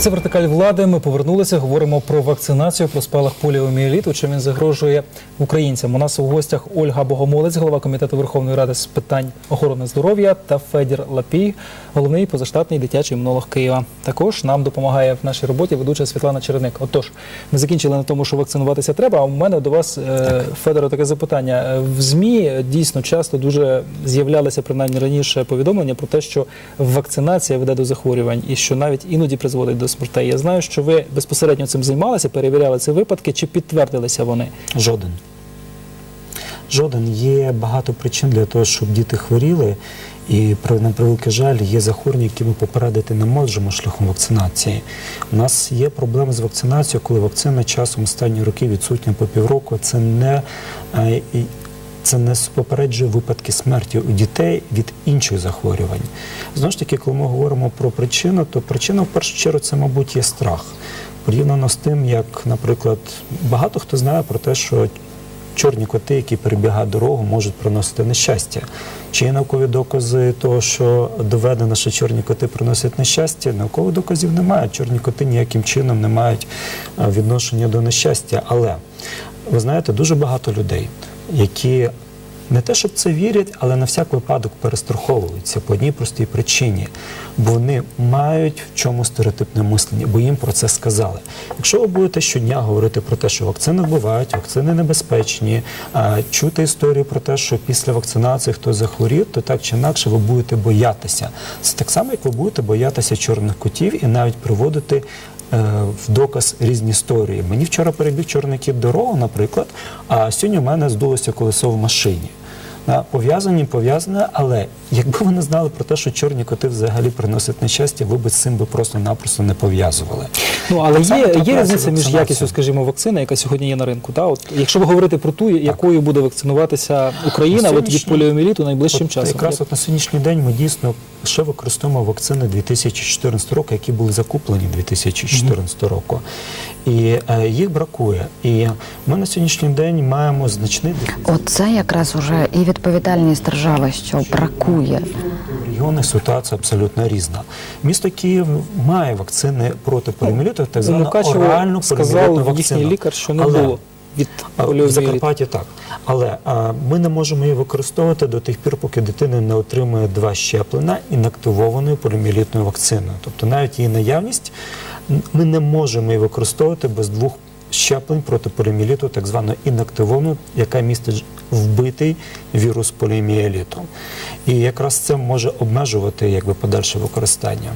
Це вертикаль влади. Ми повернулися. Говоримо про вакцинацію, про спалах поліомієліту. Чим він загрожує українцям? У нас у гостях Ольга Богомолець, голова комітету Верховної Ради з питань охорони здоров'я, та Федір Лапій, головний позаштатний дитячий імунолог Києва. Також нам допомагає в нашій роботі ведуча Світлана Чередник. Отож, ми закінчили на тому, що вакцинуватися треба. А у мене до вас, е, Федоре, таке запитання. Е, В ЗМІ дійсно часто дуже з'являлися принаймні раніше повідомлення про те, що вакцинація веде до захворювань і що навіть іноді призводить до смертей. Я знаю, що ви безпосередньо цим займалися, перевіряли ці випадки. Чи підтвердилися вони? Жоден. Жоден. Є багато причин для того, щоб діти хворіли. І на превеликий жаль, є захворювання, які ми попередити не можемо шляхом вакцинації. У нас є проблеми з вакцинацією, коли вакцина часом останні роки відсутня по півроку. Це не е, це не попереджує випадки смерті у дітей від інших захворювань. Знову ж таки, коли ми говоримо про причину, то причина в першу чергу це, мабуть, є страх. Порівняно з тим, як, наприклад, багато хто знає про те, що чорні коти, які перебігають дорогу, можуть приносити нещастя. Чи є наукові докази того, що доведено, що чорні коти приносять нещастя? Наукових доказів немає. Чорні коти ніяким чином не мають е, відношення до нещастя. Але ви знаєте, дуже багато людей, які не те, щоб це вірять, але на всяк випадок перестраховуються по одній простій причині. Бо вони мають в чому стереотипне мислення, бо їм про це сказали. Якщо ви будете щодня говорити про те, що вакцини вбивають, вакцини небезпечні, чути історії про те, що після вакцинації хтось захворів, то так чи інакше ви будете боятися. Це так само, як ви будете боятися чорних котів і навіть приводити в доказ різні історії. Мені вчора перебіг чорний кіт дорогу, наприклад, а сьогодні у мене здулося колесо в машині. На пов'язані, пов'язане, але якби ви не знали про те, що чорні коти взагалі приносять нещастя, ви б з цим би просто-напросто не пов'язували. Ну але Так є, є різниця між якістю, скажімо, вакцини, яка сьогодні є на ринку. Та от якщо ви говорите про ту, якою буде вакцинуватися Україна, На от від поліоміеліту найближчим От часом. Якраз от на сьогоднішній день ми дійсно ще використовуємо вакцини 2014 року, які були закуплені 2014 року. І е, їх бракує. І ми на сьогоднішній день маємо значний дефіцит. Оце якраз уже і відповідальність держави, що бракує. регіони ситуація абсолютно різна. Місто Київ має вакцини проти поліоміеліту, так У звану Мукачево оральну поліоміелітну сказав їхній вакцину. лікар, що не Але- було від В. Закарпатті так. Але а, ми не можемо її використовувати до тих пір, поки дитина не отримує два щеплення інактивованою поліоміелітною вакциною. Тобто навіть її наявність ми не можемо її використовувати без двох щеплень проти поліоміеліту, так званого інактивовану, яка містить вбитий вірус поліоміеліту. І якраз це може обмежувати якби подальше використання.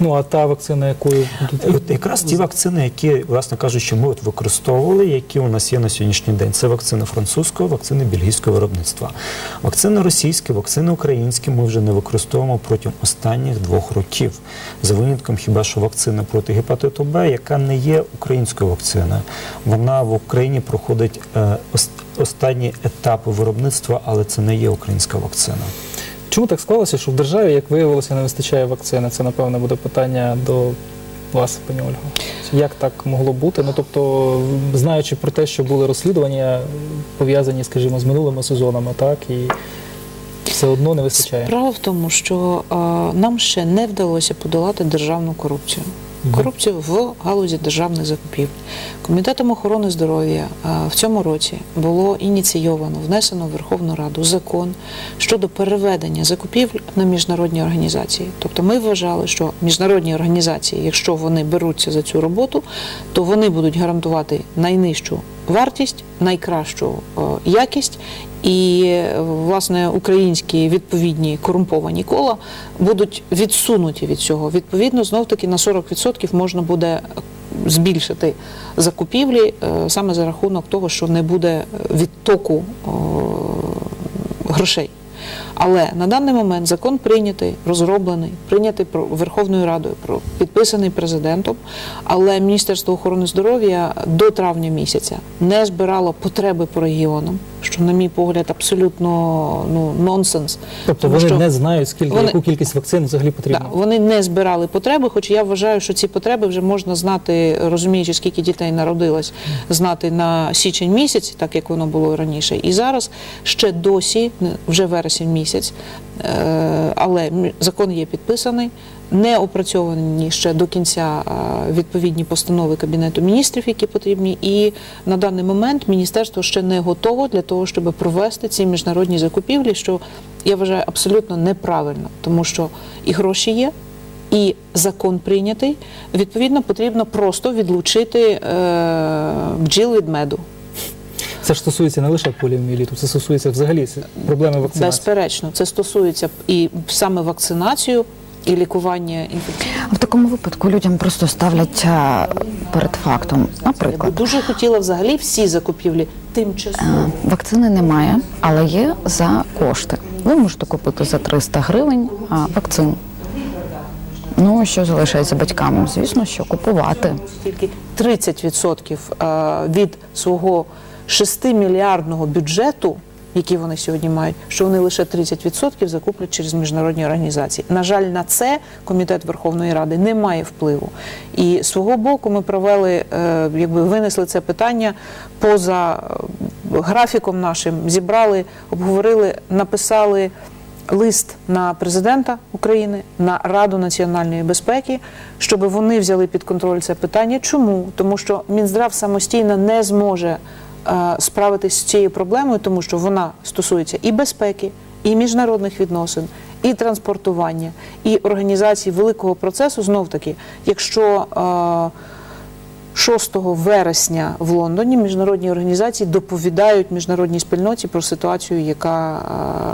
Ну а та вакцина, якою От якраз ті вакцини, які, власне кажучи, ми от використовували, які у нас є на сьогоднішній день. Це вакцини французького, вакцини бельгійського виробництва. Вакцини російські, вакцини українські ми вже не використовуємо протягом останніх двох років. За винятком хіба що вакцина проти гепатиту Б, яка не є українською вакциною. Вона в Україні проходить е, останні етапи виробництва, але це не є українська вакцина. Чому так склалося, що в державі, як виявилося, не вистачає вакцини? Це напевно буде питання до вас, пані Ольга. Як так могло бути? Ну тобто, знаючи про те, що були розслідування пов'язані, скажімо, з минулими сезонами, так і все одно не вистачає. Справа в тому, що е, нам ще не вдалося подолати державну корупцію. Корупцію в галузі державних закупівель. Комітетом охорони здоров'я в цьому році було ініційовано, внесено в Верховну Раду закон щодо переведення закупівель на міжнародні організації. Тобто ми вважали, що міжнародні організації, якщо вони беруться за цю роботу, то вони будуть гарантувати найнижчу вартість, найкращу е, якість. І власне українські відповідні корумповані кола будуть відсунуті від цього. Відповідно, знов таки на 40% можна буде збільшити закупівлі е, саме за рахунок того, що не буде відтоку е, грошей. Але на даний момент закон прийнятий, розроблений, прийнятий Верховною Радою, підписаний президентом. Але Міністерство охорони здоров'я до травня місяця не збирало потреби по регіонам, що, на мій погляд, абсолютно ну, нонсенс. Тобто Тому вони що- не знають, скільки вони- яку кількість вакцин взагалі потрібно. Да, вони не збирали потреби, хоч я вважаю, що ці потреби вже можна знати, розуміючи, скільки дітей народилось, знати на січень місяць, так як воно було раніше. І зараз ще досі, вже вересень місяць, е, але закон є підписаний. Не опрацьовані ще до кінця відповідні постанови Кабінету міністрів, які потрібні, і на даний момент міністерство ще не готово для того, щоб провести ці міжнародні закупівлі, що я вважаю абсолютно неправильно, тому що і гроші є, і закон прийнятий. Відповідно, потрібно просто відлучити е, бджіл від меду. Це ж стосується не лише поліомієліту, це стосується взагалі проблеми вакцинації. Безперечно, це стосується і саме вакцинацію і лікування інфекційних. В такому випадку людям просто ставлять а, перед фактом. Я Наприклад, дуже хотіла взагалі всі закупівлі тимчасово. е, вакцини немає, але є за кошти. Ви можете купити за 300 гривень а, вакцину. Ну, що залишається батькам? Звісно, що купувати. Тільки 30% е, від свого 6-мільярдного бюджету, який вони сьогодні мають, що вони лише 30% закуплять через міжнародні організації. На жаль, на це комітет Верховної Ради не має впливу. І свого боку ми провели, е, якби винесли це питання поза е, графіком нашим, зібрали, обговорили, написали. Лист на президента України, на Раду національної безпеки, щоб вони взяли під контроль це питання. Чому? Тому що Мінздрав самостійно не зможе справитись з цією проблемою, тому що вона стосується і безпеки, і міжнародних відносин, і транспортування, і організації великого процесу. Знов таки, якщо е, 6 вересня в Лондоні міжнародні організації доповідають міжнародній спільноті про ситуацію, яка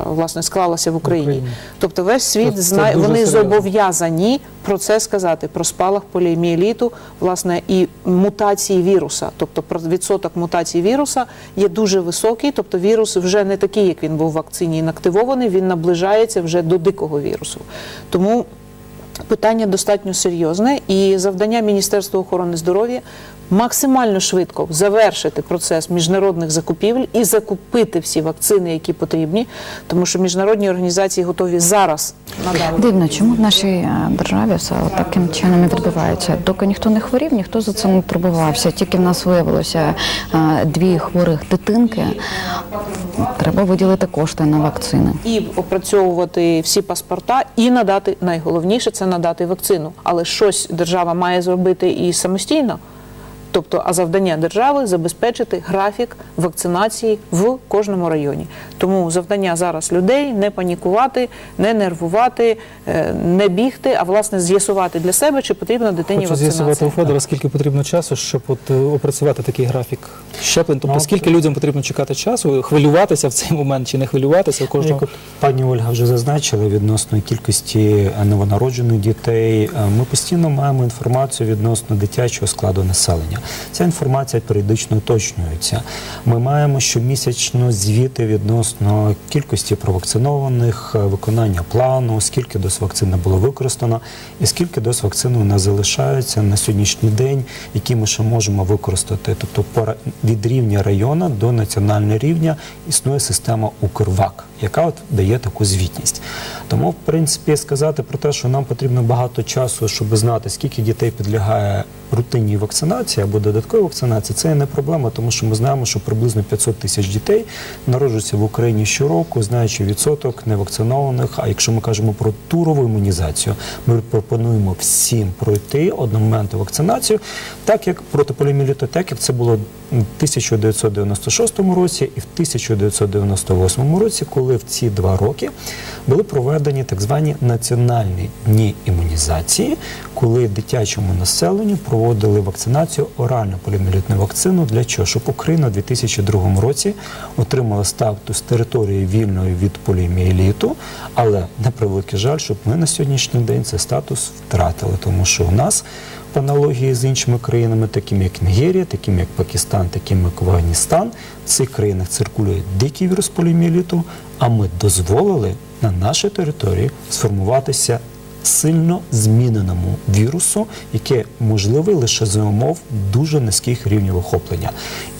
е, власне склалася в Україні. Україні. Тобто весь світ Це- це знає, дуже вони серйозно. зобов'язані про це сказати, про спалах поліомієліту, власне, і мутації віруса. Тобто про відсоток мутацій віруса є дуже високий. Тобто вірус вже не такий, як він був в вакцині інактивований, він наближається вже до дикого вірусу. Тому Питання достатньо серйозне, і завдання Міністерства охорони здоров'я максимально швидко завершити процес міжнародних закупівель і закупити всі вакцини, які потрібні, тому що міжнародні організації готові зараз надати. Дивно, чому в нашій е, державі все таким чином і відбувається? Доки ніхто не хворів, ніхто за це не турбувався. Тільки в нас виявилося е, дві хворих дитинки. Треба виділити кошти на вакцини. і опрацьовувати всі паспорта, і надати найголовніше це надати вакцину. Але щось держава має зробити і самостійно. Тобто, а завдання держави забезпечити графік вакцинації в кожному районі. Тому завдання зараз людей не панікувати, не нервувати, е, не бігти, а власне з'ясувати для себе, чи потрібна дитині Хочу з'ясувати у вакцинація. Федора, скільки потрібно часу, щоб от е, опрацювати такий графік щеплень. Тобто, Ну, скільки людям потрібно чекати часу, хвилюватися в цей момент чи не хвилюватися у Як кожного. от пані Ольга вже зазначила відносно кількості е, новонароджених дітей, ми постійно маємо інформацію відносно дитячого складу населення. Ця інформація періодично уточнюється. Ми маємо щомісячно звіти відносно кількості провакцинованих, е, виконання плану, скільки доз вакцини було використано, і скільки доз вакцини у нас залишаються на сьогоднішній день, які ми ще можемо використати. Тобто від рівня району до національного рівня існує система Укрвак, яка от дає таку звітність. Тому, в принципі, сказати про те, що нам потрібно багато часу, щоб знати, скільки дітей підлягає рутинній вакцинації або додатковій вакцинації, це не проблема, тому що ми знаємо, що приблизно 500 тисяч дітей народжуються в Україні щороку, знаючи відсоток невакцинованих. А якщо ми кажемо про турову імунізацію, ми пропонуємо всім пройти одномоментну вакцинацію, так як проти поліомієліту, так як це було в 1996 році і в 1998 році, коли в ці два роки були проведені так звані національні дні імунізації, коли дитячому населенню проводили вакцинацію орально поліомієлітну вакцину. Для чого? Щоб Україна у 2002 році отримала статус території вільної від поліомієліту, але на превеликий жаль, щоб ми на сьогоднішній день цей статус втратили, тому що у нас в аналогії з іншими країнами, такими як Нігерія, такими як Пакистан, такими як Афганістан, в цих країнах циркулює дикий вірус поліомієліту, а ми дозволили на нашій території сформуватися сильно зміненому вірусу, яке можливе лише за умов дуже низьких рівнів охоплення,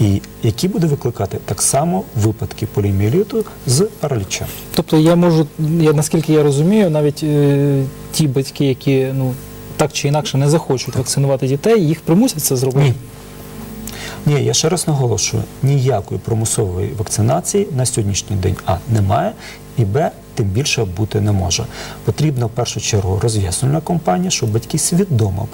і який буде викликати так само випадки поліомієліту з паралічем. Тобто я можу, я наскільки я розумію, навіть е, ті батьки, які ну так чи інакше не захочуть вакцинувати дітей, їх примусять це зробити. Ні. Ні, я ще раз наголошую, ніякої примусової вакцинації на сьогоднішній день А немає, і Б, тим більше бути не може. Потрібна в першу чергу розв'ясувальна кампанія, щоб батьки свідомо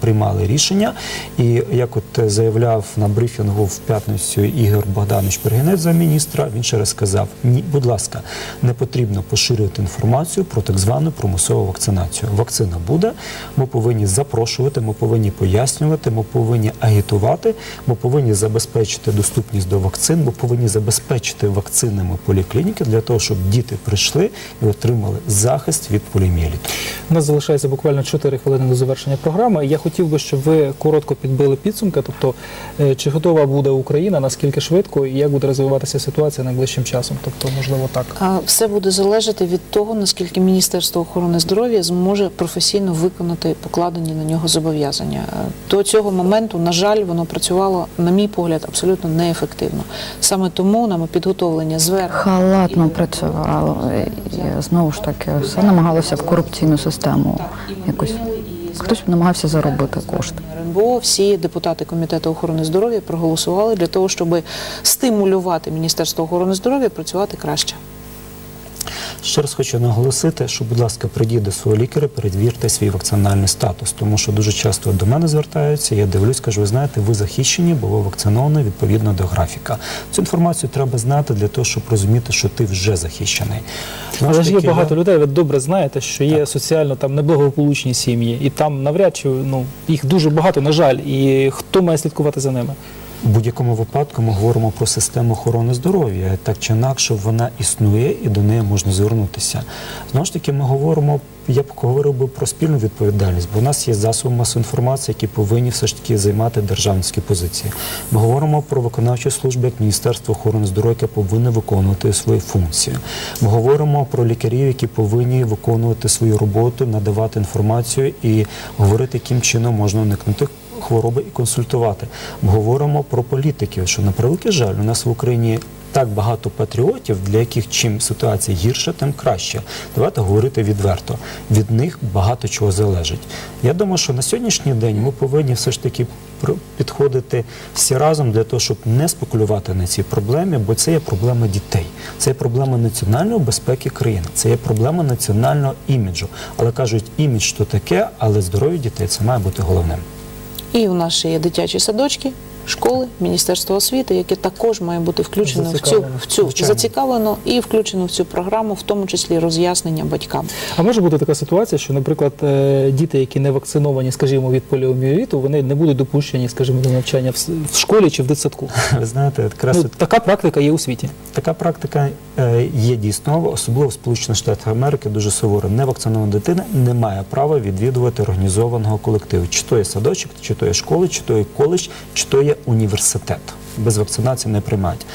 приймали рішення. І як от заявляв на брифінгу в п'ятницю Ігор Богданович Пергінець за міністра, він ще раз сказав: ні, будь ласка, не потрібно поширювати інформацію про так звану примусову вакцинацію. Вакцина буде. Ми повинні запрошувати, ми повинні пояснювати, ми повинні агітувати, ми повинні забезпечити доступність до вакцин, ми повинні забезпечити вакцинами поліклініки для того, щоб діти прийшли і отримали захист від поліомієліту. У нас залишається буквально 4 хвилини до завершення програми. Я хотів би, щоб ви коротко підбили підсумки. Тобто, е, чи готова буде Україна, наскільки швидко і як буде розвиватися ситуація найближчим часом? Тобто, можливо, так. Все буде залежати від того, наскільки Міністерство охорони здоров'я зможе професійно виконати покладені на нього зобов'язання. Е, До цього моменту, на жаль, воно працювало, на мій погляд, абсолютно неефективно. Саме тому нами підготовлення звернень Халатно працювало. І знову ж таки, все намагалося в корупційну систему якось. Хтось намагався заробити кошти. РНБО, всі депутати комітету охорони здоров'я проголосували для того, щоб стимулювати Міністерство охорони здоров'я працювати краще. Ще раз хочу наголосити, що, будь ласка, прийдіть до свого лікаря, перевірте свій вакцинальний статус, тому що дуже часто до мене звертаються. Я дивлюсь, кажу, ви знаєте, ви захищені, бо ви вакциновані відповідно до графіка. Цю інформацію треба знати для того, щоб розуміти, що ти вже захищений. Але ж є багато я- людей. Ви добре знаєте, що є соціально там неблагополучні сім'ї, і там навряд чи ну їх дуже багато, на жаль. І хто має слідкувати за ними? В будь-якому випадку ми говоримо про систему охорони здоров'я. Так чи інакше вона існує і до неї можна звернутися. Знову ж таки, ми говоримо. Я б говорив би про спільну відповідальність, бо у нас є засоби масової інформації, які повинні все ж таки займати державницькі позиції. Ми говоримо про виконавчі служби, як Міністерство охорони здоров'я, яке повинне виконувати свої функції. Ми говоримо про лікарів, які повинні виконувати свою роботу, надавати інформацію і говорити, яким чином можна уникнути хвороби і консультувати. Говоримо про політиків, що на превеликий жаль, у нас в Україні так багато патріотів, для яких чим ситуація гірша, тим краще. Давайте говорити відверто. Від них багато чого залежить. Я думаю, що на сьогоднішній день ми повинні все ж таки підходити всі разом для того, щоб не спекулювати на цій проблемі, бо це є проблема дітей, це є проблема національної безпеки країни, це є проблема національного іміджу. Але кажуть, імідж то таке, але здоров'я дітей це має бути головним. І в нас дитячі садочки, школи, Міністерство освіти, яке також має бути включено в цю, в цю звичайно. зацікавлено і включено в цю програму, в тому числі роз'яснення батькам. А може бути така ситуація, що, наприклад, е, діти, які не вакциновані, скажімо, від поліомієліту, вони не будуть допущені, скажімо, до навчання в в школі чи в дитсадку. Ви знаєте, якраз Ну, така практика є у світі. Така практика е, є дійсно, особливо в Сполучених Штатах Америки, дуже суворо. Невакцинована дитина не має права відвідувати організованого колективу. Чи то є садочок, чи то є школа, чи то є коледж, чи то є университет. Без вакцинації не приймають.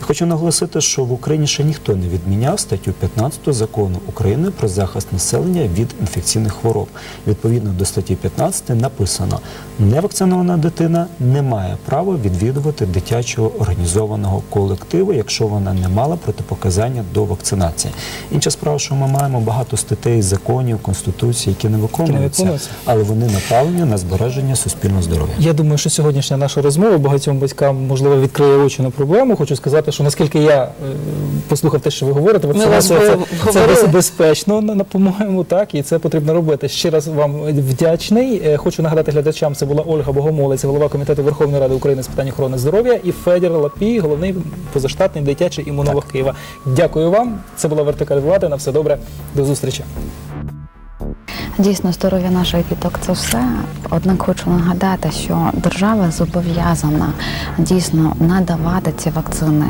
І хочу наголосити, що в Україні ще ніхто не відміняв статтю 15 закону України про захист населення від інфекційних хвороб. Відповідно до статті 15 написано: невакцинована дитина не має права відвідувати дитячого організованого колективу, якщо вона не мала протипоказання до вакцинації. Інша справа, що ми маємо багато статей, законів, конституції, які не виконуються, виконуються. але вони направлені на збереження суспільного здоров'я. Я думаю, що сьогоднішня наша розмова багатьом батькам можливо відкриє очі на проблему. Хочу сказати, що наскільки я е, послухав те, що ви говорите, вакцинація це, це досить безпечно, на- на- по-моєму, так і це потрібно робити. Ще раз вам вдячний. Е, Хочу нагадати глядачам, це була Ольга Богомолець, голова комітету Верховної Ради України з питань охорони здоров'я, і Федір Лапій, головний позаштатний дитячий імунолог Києва. Дякую вам. Це була вертикаль влади. На все добре. До зустрічі. Дійсно, здоров'я наших діток це все. Однак хочу нагадати, що держава зобов'язана дійсно надавати ці вакцини.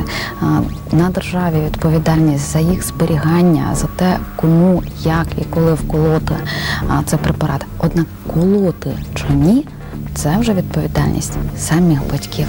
На державі відповідальність за їх зберігання, за те, кому, як і коли вколоти а, це препарат. Однак колоти чи ні, це вже відповідальність самих батьків.